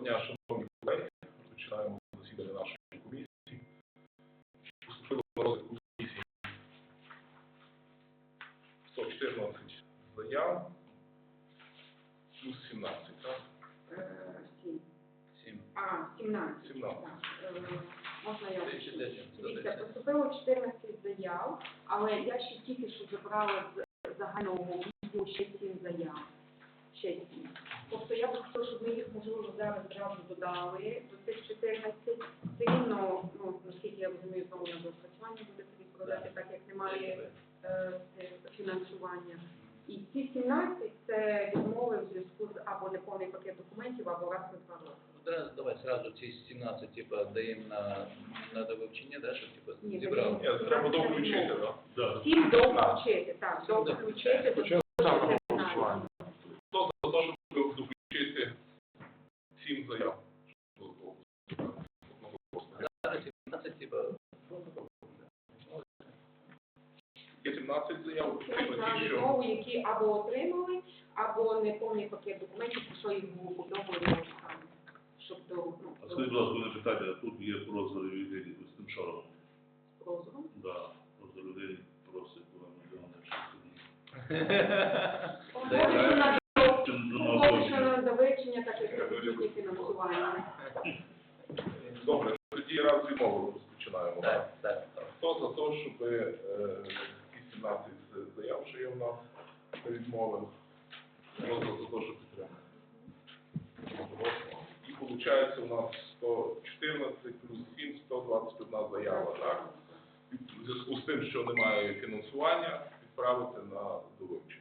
Доброго дня, шановні колеги. Починаємо засідання нашої комісії. Поступило розгляд комісії 114 заяв, плюс 17, так? Е, 7. А, 17. 17. Е, можна я Дивіться, поступило 14 заяв, але я ще тільки що забрала з Я щоб ми їх, можливо, зараз зразу додали до цих 14. Все рівно, ну, наскільки я розумію, знову на доопрацювання буде відправляти, так як немає е, е, фінансування. І ці 17 – це відмови в зв'язку з або неповний пакет документів, або раз на два роки. Ну, треба, давай сразу ці 17, типа, даємо на, на довивчення, да, щоб, типа, Ні, зібрали. треба довключити, так? Да. Всім довключити, так, довключити до ставимо на кримінального. голосування. Хто за те, щоб включити 7 заяв? Одноголосно. Зараз 17, типа, Є 17 заяв, відмову, які або отримали, або неповний пакет документів, про що їх було А скажіть, будь ласка, мене питання, тут є прозор людині з тим шаром. з прозором. Да, прозор людині просить, коли ми не на довичення, так як фінансування. Добре, тоді раз відмову розпочинаємо. так? так, так, так. Хто за те, щоб е, ті 17 заяв, що є в нас, відмови. Просто за те, що підтримати? І виходить у нас 114 плюс 7, 121 заява, так? В зв'язку з тим, що немає фінансування, відправити на довивчення.